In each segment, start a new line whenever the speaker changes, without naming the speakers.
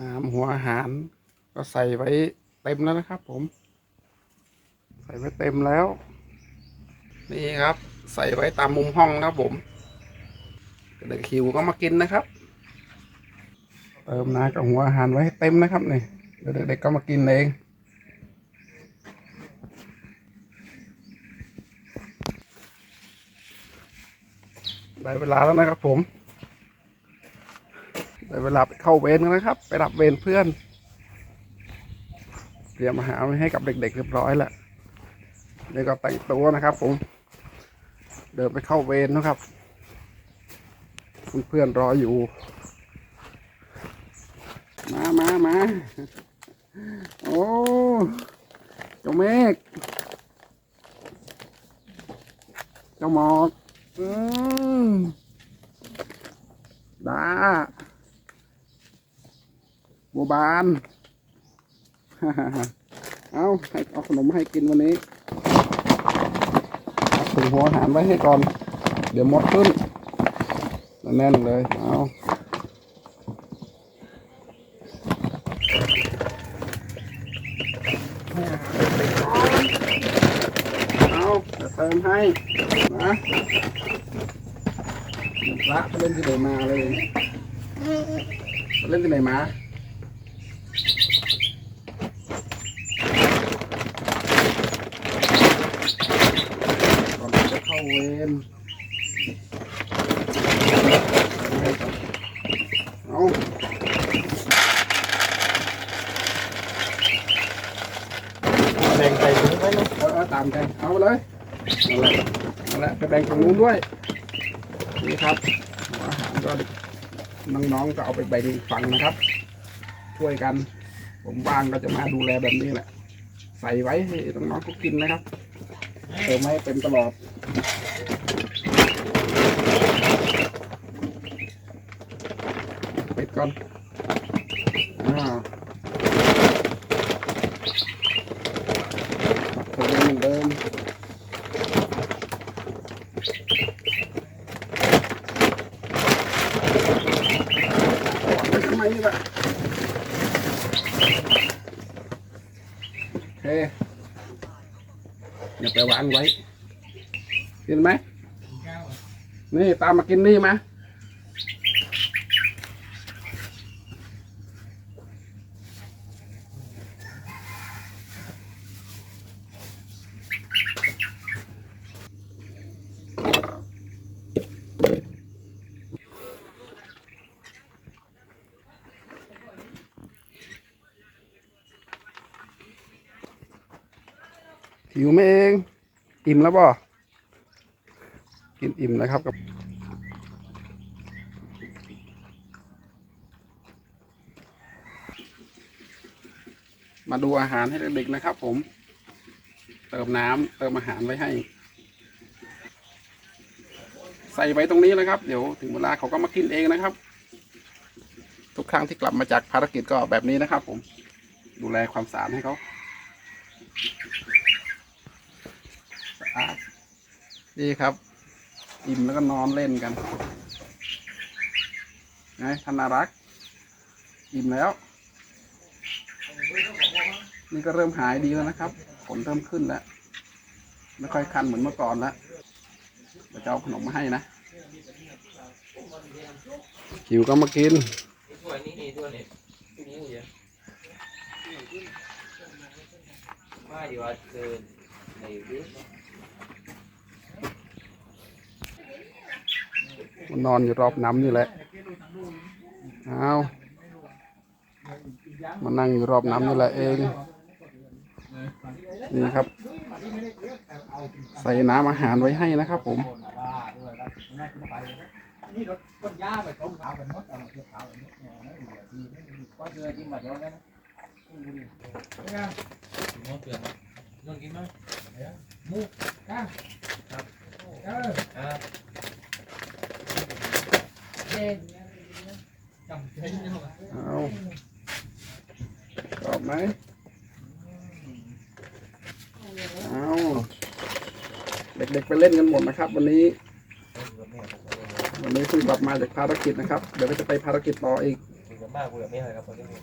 น้ำหัวอาหาร ก็ใส่ไว้เต็มแล้วนะครับ ผม ใส่ไว้เต็มแล้ว นี่ครับ ใส่ไว้ตามมุมห้องนะครับผมเด็กหิวก็มากินนะครับ เติมน้ำกับหัวอาหารไว้ให้เต็มนะครับนี่เดี๋ยวเด็กๆก็มากินเองได้เวลาแล้วนะครับผม ได้เวลาไปเข้าเวรกันนะครับ ไปรับเวรเพื่อนเตรียมอาหารไว้ให้กับเด็กๆเรียบร้อยแล้วเดี๋ยวก็แต่งตัวนะครับ ผม เดินไปเข้าเวรนะครับเพื่อนๆรออยู่ มามามาโอ้เจ้าเมฆเจ้าหมอก อืมดา บัวบาน เอาให้เอาขนมมาให้กินวันนี้ถุงหัวอาหารไว้ให้ก่อน เดี๋ยวหมดขึ้น แน่นเลย เอาเอาเดี๋ยวเติมให้นะพระไปเล่นที่ไหนมาเลย เล่นที่ไหนมา ก่อนจะเข้าเวรเอา
แบ่งใส่ถุงไว้นะ
เอาเอาตามกันเอาไปเลยเอาละเอาละไปแบ่งตรงนู้นด้วยนี่ครับหัวอาหารก็น้องๆก็เอาไปแบ่งอีกฝั่งนะครับ ช่วยกัน ผมว่างก็จะมาดูแลแบบนี้แหละ ใส่ไว้ให้น้องๆก็กินนะครับเติมให้เต็มตลอด ปิดก่อนอ่าเติมเหมือนเดิมทำไมนี่ล่ะโอเคอย่าไป วางไว้ กินไหมนี่ตามมากินนี่มา หิวไหมเอง อิ่มแล้วบ่กินอิ่มนะครับกับมาดูอาหารให้เด็กๆนะครับ ผม เติมน้ำเติมอาหารไว้ให้ ใส่ไว้ตรงนี้เลยครับ เดี๋ยวถึงเวลาเขาก็มากินเองนะครับ ทุกครั้งที่กลับมาจากภารกิจก็แบบนี้นะครับ ผมดูแลความสะอาดให้เขา สะอาดดีครับ อิ่มแล้วก็นอนเล่นกันไงท่านารัก อิ่มแล้ว นี่ก็เริ่มหายดีแล้วนะครับผลเริ่มขึ้นแล้ว ไม่ค่อยคันเหมือนเมื่อก่อนแล้วเดี๋ยวจะเอาขนมมาให้นะหิวก็มากิน
ถ้วยนี้นี่ถ้วยนี่นี่เยอะว่าอยู่ว่าคือในวิ
มันนอนอยู่รอบน้ำนี่แหละ เอามานั่งอยู่รอบน้ำนี่แหละเอง นี่ครับ ใส่น้ำอาหารไว้ให้นะครับผม
น เอาเก็บขาวไปหมดเนี่ยนะเหลือดีไม่ดีก็เจอที่มาเดี๋ยวนั้นไม่ได้
มองเปลือกนอนกินไหม
มูก้าครับเออ
อ่า
เด่นจำเป็นเนาะ
เอาตอบไหมเอาเด็กๆไปเล่นกันหมดนะครับ วันนี้ วันนี้เพิ่งกลับมาจากภารกิจนะครับ เดี๋ยวก็จะไปภารกิจต่ออีก
คุยกับมากเบื่อไม่อะไรกับคนที่มี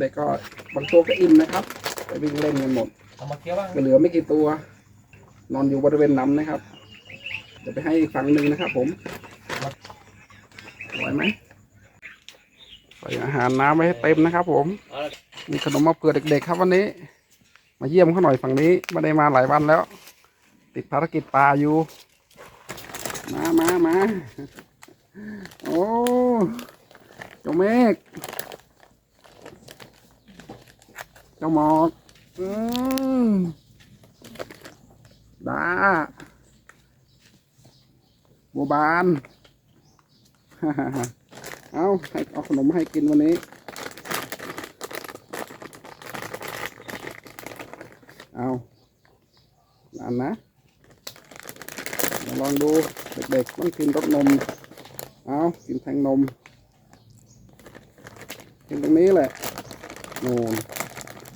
เด็กๆก็บางตัวก็อิ่มนะครับไปวิ่งเล่นกันหมด
เอามาเคี้ยวบ้าง
ก็เหลือไม่กี่ตัว นอนอยู่บริเวณน้ำนะครับเดี๋ยวไปให้อีกฝั่งหนึ่งนะครับผม ไหวไหมใส่อาหารน้ำไว้ให้เต็มนะครับ ผม มีขนมมาเผื่อเด็กๆครับวันนี้ มาเยี่ยมเขาหน่อยฝั่งนี้ไม่ได้มาหลายวันแล้ว ติดภารกิจปลาอยู่ มามามาโอ้เจ้าเมฆเจ้าหมอกอืมดาบัวบาน เอาให้เอาขนมมาให้กินวันนี้ เอาอันนะมาลองดู เด็กๆต้องกินรสนม เอากินแทงนม กินตรงนี้แหละโน่น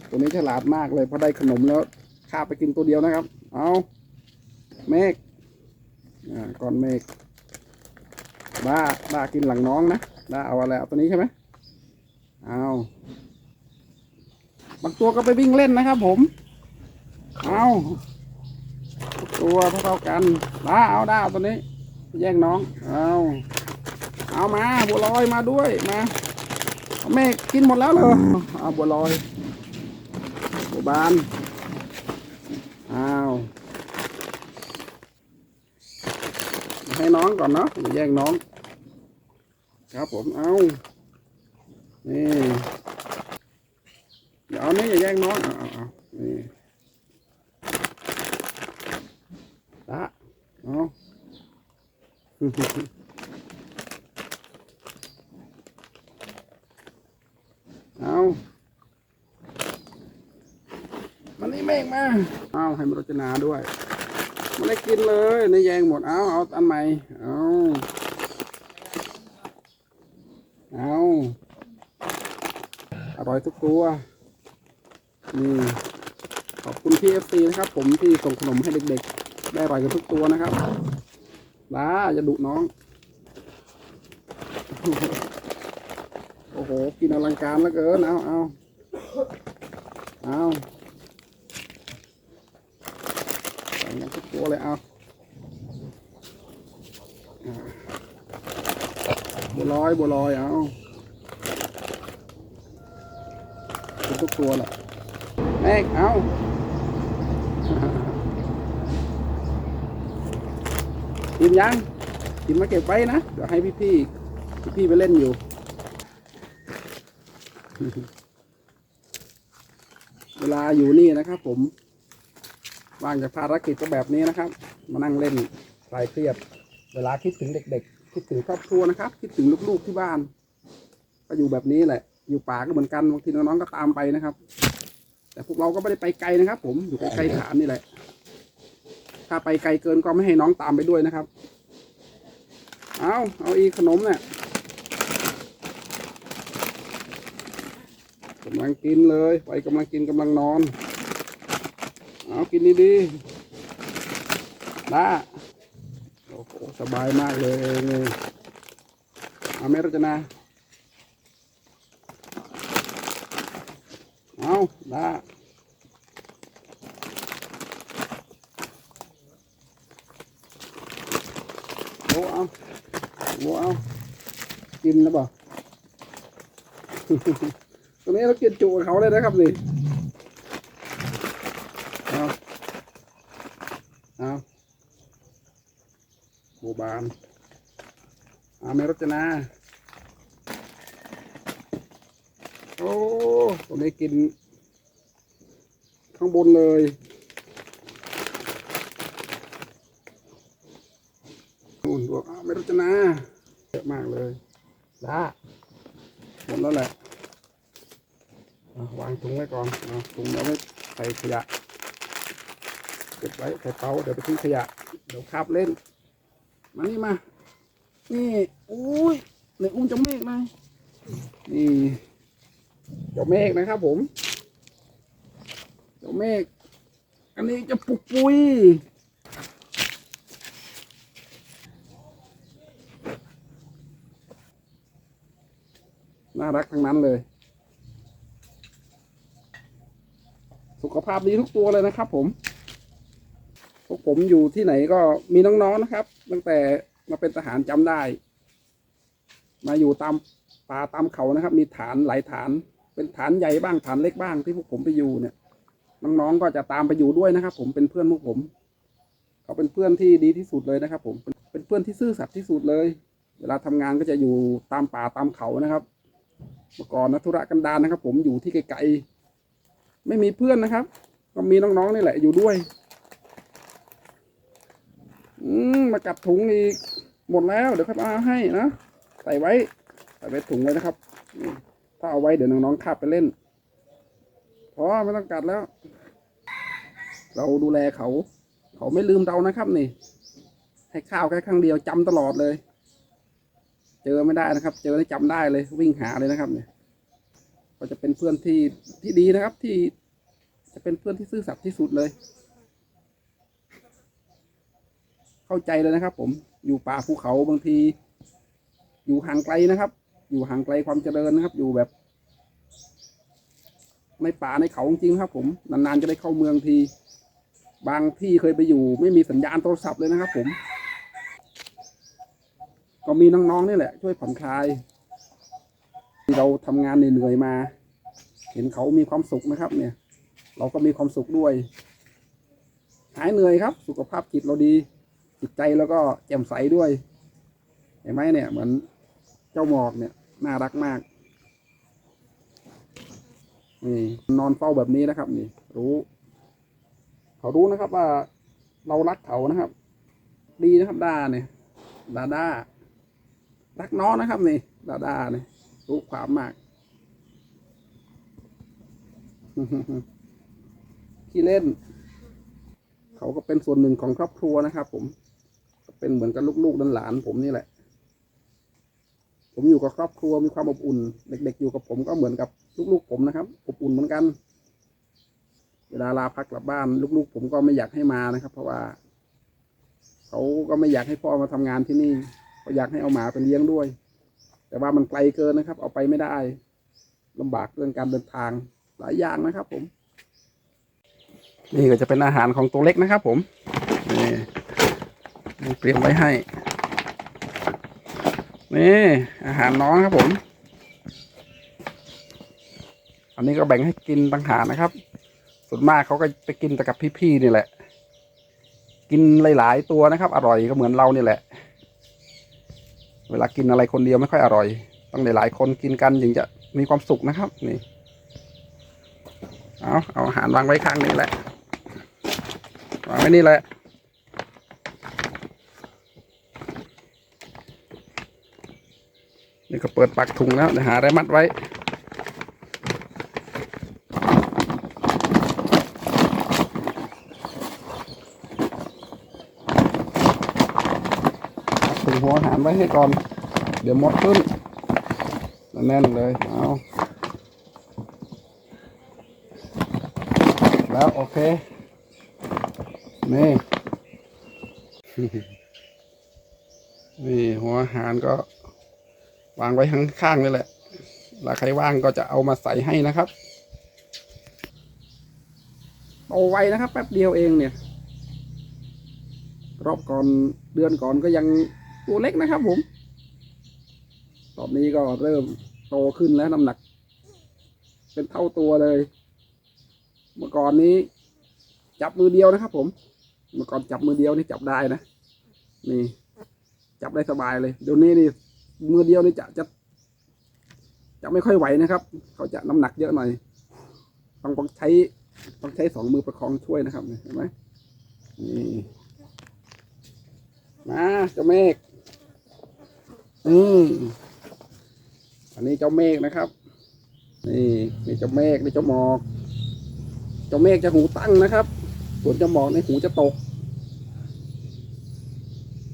ตัวนี้ฉลาดมากเลยเพราะได้ขนมแล้วคาไปกินตัวเดียวนะครับ เอาเมฆอ่าก่อนเมฆ บ้าบ้ากินหลังน้องนะบ้าเอาอะไรเอาตัวนี้ใช่ไหมเอาบางตัวก็ไปวิ่งเล่นนะครับผม เอาตัวเท่ากันมาเอาได้เอาตัวนี้ แย่งน้อง เอาเอามาบัวลอยมาด้วยมาแม่กินหมดแล้วเหรอเอาบัวลอยบัวบานเอาให้น้องก่อนเนาะแย่งน้อง ครับผมเอานี่เดี๋ยวเอานี่อย่าแย่งน้องเอาเอาเอานี่ đã đó เอามันนี่เมฆมาเอาให้มันรจนาด้วย มันได้กินเลยในแยงหมดเอาเอาอันใหม่เอา อร่อยทุกตัวนี่ขอบคุณพี่เอฟซีนะครับ ผมที่ส่งขนมให้เด็กๆ ได้อร่อยกันทุกตัวนะครับลาอย่าดุน้อง โอ้โห กินอลังการแล้วเกิน เอาเอาเอาใส่ทุกตัวเลยเอาบัวลอยบัวลอยเอากิน ทุกตัวแหละแม่เอากินยังกินมมาเก็บไว้นะ เดี๋ยวให้พี่พี่พี่พี่ไปเล่นอยู่ เวลาอยู่นี่นะครับผมว่างจากภารกิจก็แบบนี้นะครับ มานั่งเล่นคลายเครียด เวลาคิดถึงเด็ก ๆ คิดถึงครอบครัวนะครับ คิดถึงลูกๆที่บ้าน ก็อยู่แบบนี้แหละ อยู่ป่าก็เหมือนกันบางทีน้องๆก็ตามไปนะครับ แต่พวกเราก็ไม่ได้ไปไกลนะครับ ผมอยู่ใกล้ฐานนี่แหละ ถ้าไปไกลเกินก็ไม่ให้น้องตามไปด้วยนะครับ เอาเอาอีขนมเนี่ยกำลังกินเลย ไปกำลังกินกำลังนอน เอากินดีๆได้โอ้โหสบายมากเลยเอาไม่รจนา เอาโอ้เอาโอ้เอากินแล้วเปล่าตรงนี้เรากินจุกเขาเลยนะครับนี่เอาเอาโบบานอาเมรจนาโอ้ตรงนี้กิน ข้างบนเลยนู่นบอกอ้าวไม่รจนาเยอะมากเลยละหมดแล้วแหละอะวางถุงไว้ก่อนเอาถุงเอาไว้ใส่ขยะเก็บไว้ใส่เป๋าเดี๋ยวไปทิ้งขยะ เดี๋ยวคาบเล่น มานี่มา นี่อุ้ยในอุ้มเจ้าเมฆนะนี่เจ้าเมฆนะครับผม เจ้าเมฆอันนี้จะปุกปุยน่ารักทั้งนั้นเลย สุขภาพดีทุกตัวเลยนะครับผม พวกผมอยู่ที่ไหนก็มีน้องๆนะครับ ตั้งแต่มาเป็นทหารจำได้ มาอยู่ตามป่าตามเขานะครับ มีฐานหลายฐาน เป็นฐานใหญ่บ้างฐานเล็กบ้างที่พวกผมไปอยู่เนี่ย น้องๆก็จะตามไปอยู่ด้วยนะครับ ผมเป็นเพื่อนพวกผม เขาเป็นเพื่อนที่ดีที่สุดเลยนะครับ ผมเป็นเพื่อนที่ซื่อสัตย์ที่สุดเลย เวลาทำงานก็จะอยู่ตามป่าตามเขานะครับเมื่อก่อนนะธุระกันดารนะครับ ผมอยู่ที่ไกลๆไม่มีเพื่อนนะครับ ก็มีน้องๆนี่แหละอยู่ด้วย อืมมากัดถุงอีกหมดแล้วเดี๋ยวค่อยเอาให้นะใส่ไว้ใส่ไว้ถุงไว้นะครับ ถ้าเอาไว้เดี๋ยวน้องๆคาบไปเล่น พอไม่ต้องกัดแล้ว เราดูแลเขา เขาไม่ลืมเรานะครับนี่ ให้ข้าวแค่ครั้งเดียวจำตลอดเลย เจอไม่ได้นะครับ เจอได้จำได้เลย วิ่งหาเลยนะครับ เนี่ย ก็จะเป็นเพื่อนที่ที่ดีนะครับ ที่จะเป็นเพื่อนที่ซื่อสัตย์ที่สุดเลย เข้าใจเลยนะครับ ผมอยู่ป่าภูเขาบางที อยู่ห่างไกลนะครับ อยู่ห่างไกลความเจริญนะครับ อยู่แบบ ในป่าในเขาจริงครับ ผมนานๆจะได้เข้าเมืองที บางที่เคยไปอยู่ ไม่มีสัญญาณโทรศัพท์เลยนะครับ ผม ก็มีน้องๆนี่แหละ ช่วยผ่อนคลายเราทำงานเหนื่อยมา เห็นเขามีความสุขนะครับ เนี่ย เราก็มีความสุขด้วย หายเหนื่อยครับ สุขภาพจิตเราดี จิตใจแล้วก็แจ่มใสด้วย เห็นไหมเนี่ย เหมือนเจ้าหมอกเนี่ย น่ารักมาก นี่นอนเฝ้าแบบนี้นะครับ นี่ รู้ เขารู้นะครับว่าเรารักเขานะครับ ดีนะครับดาเนี่ยดาด้ารักน้องนะครับ นี่ดาด้าเนี่ยรู้ความมากขี้เล่น เขาก็เป็นส่วนหนึ่งของครอบครัวนะครับ ผมเป็นเหมือนกับลูกๆหลานผมนี่แหละ ผมอยู่กับครอบครัวมีความอบอุ่น เด็ก ๆ อยู่กับผมก็เหมือนกับลูกๆผมนะครับอบอุ่นเหมือนกัน เวลาลาพักกลับบ้าน ลูกๆ ผมก็ไม่อยากให้มานะครับ เพราะว่า เขาก็ไม่อยากให้พ่อมาทำงานที่นี่เขาอยากให้เอาหมาไปเลี้ยงด้วย แต่ว่ามันไกลเกินนะครับ เอาไปไม่ได้ลำบากเรื่องการเดินทางหลายอย่างนะครับ ผม นี่ก็จะเป็นอาหารของตัวเล็กนะครับ ผมนี่เตรียมไว้ให้ นี่อาหารน้องครับผม อันนี้ก็แบ่งให้กินต่างหากนะครับ ส่วนมากเขาก็ไปกินแต่กับพี่ๆนี่แหละ กินหลายๆตัวนะครับ อร่อยก็เหมือนเรานี่แหละ เวลากินอะไรคนเดียวไม่ค่อยอร่อย ต้องหลายๆคนกินกันถึงจะมีความสุขนะครับ นี่เอาเอาอาหารวางไว้ข้างนี้แหละวางไว้นี่แหละ นี่ก็เปิดปากถุงแล้วเดี๋ยวหาอะไรมัดไว้ ถุงหัวหารไว้ให้ก่อน เดี๋ยวมดขึ้น แน่นเลย เอาแล้วโอเค นี่ นี่หัวหารก็ วางไว้ข้างๆเลยแหละแล้วใครว่างก็จะเอามาใส่ให้นะครับโตไวนะครับ แป๊บเดียวเองเนี่ย รอบก่อนเดือนก่อนก็ยังตัวเล็กนะครับผม ตอนนี้ก็เริ่มโตขึ้นแล้วน้ำหนัก เป็นเท่าตัวเลย เมื่อก่อนนี้ จับมือเดียวนะครับ ผม เมื่อก่อนจับมือเดียวนี่จับได้นะ นี่ จับได้สบายเลยเดี๋ยวนี้นี่ มือเดียวนี่จะจะจะไม่ค่อยไหวนะครับ เขาจะน้ำหนักเยอะหน่อยต้องต้องใช้ต้องใช้สองมือประคองช่วยนะครับเห็นไหมนี่มาเจ้าเมฆอืมอันนี้เจ้าเมฆนะครับ นี่นี่เจ้าเมฆนี่เจ้าหมอกเจ้าเมฆจะหูตั้งนะครับ ส่วนเจ้าหมอกในหูจะตก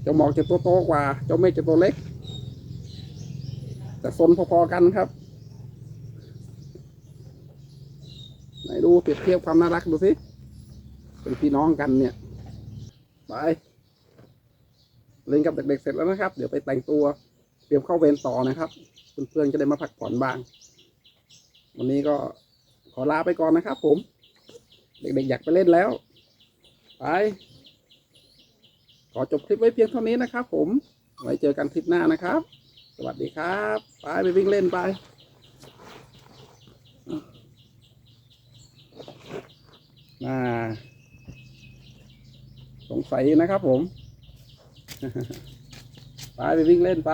เจ้าหมอกจะตัวโตกว่า เจ้าเมฆจะตัวเล็ก จะสนพอๆกันครับ ไหนดูเปรียบเทียบความน่ารักดูสิเป็นพี่น้องกันเนี่ย ไปเล่นกับเด็กๆเสร็จแล้วนะครับ เดี๋ยวไปแต่งตัว เตรียมเข้าเวรต่อนะครับ เพื่อนๆจะได้มาพักผ่อนบ้าง วันนี้ก็ขอลาไปก่อนนะครับผม เด็กๆอยากไปเล่นแล้ว ไป ขอจบคลิปไว้เพียงเท่านี้นะครับผม ไว้เจอกันคลิปหน้านะครับ สวัสดีครับ ไปไปวิ่งเล่นไปน่าสงสัยนะครับผม ไปไปวิ่งเล่นไป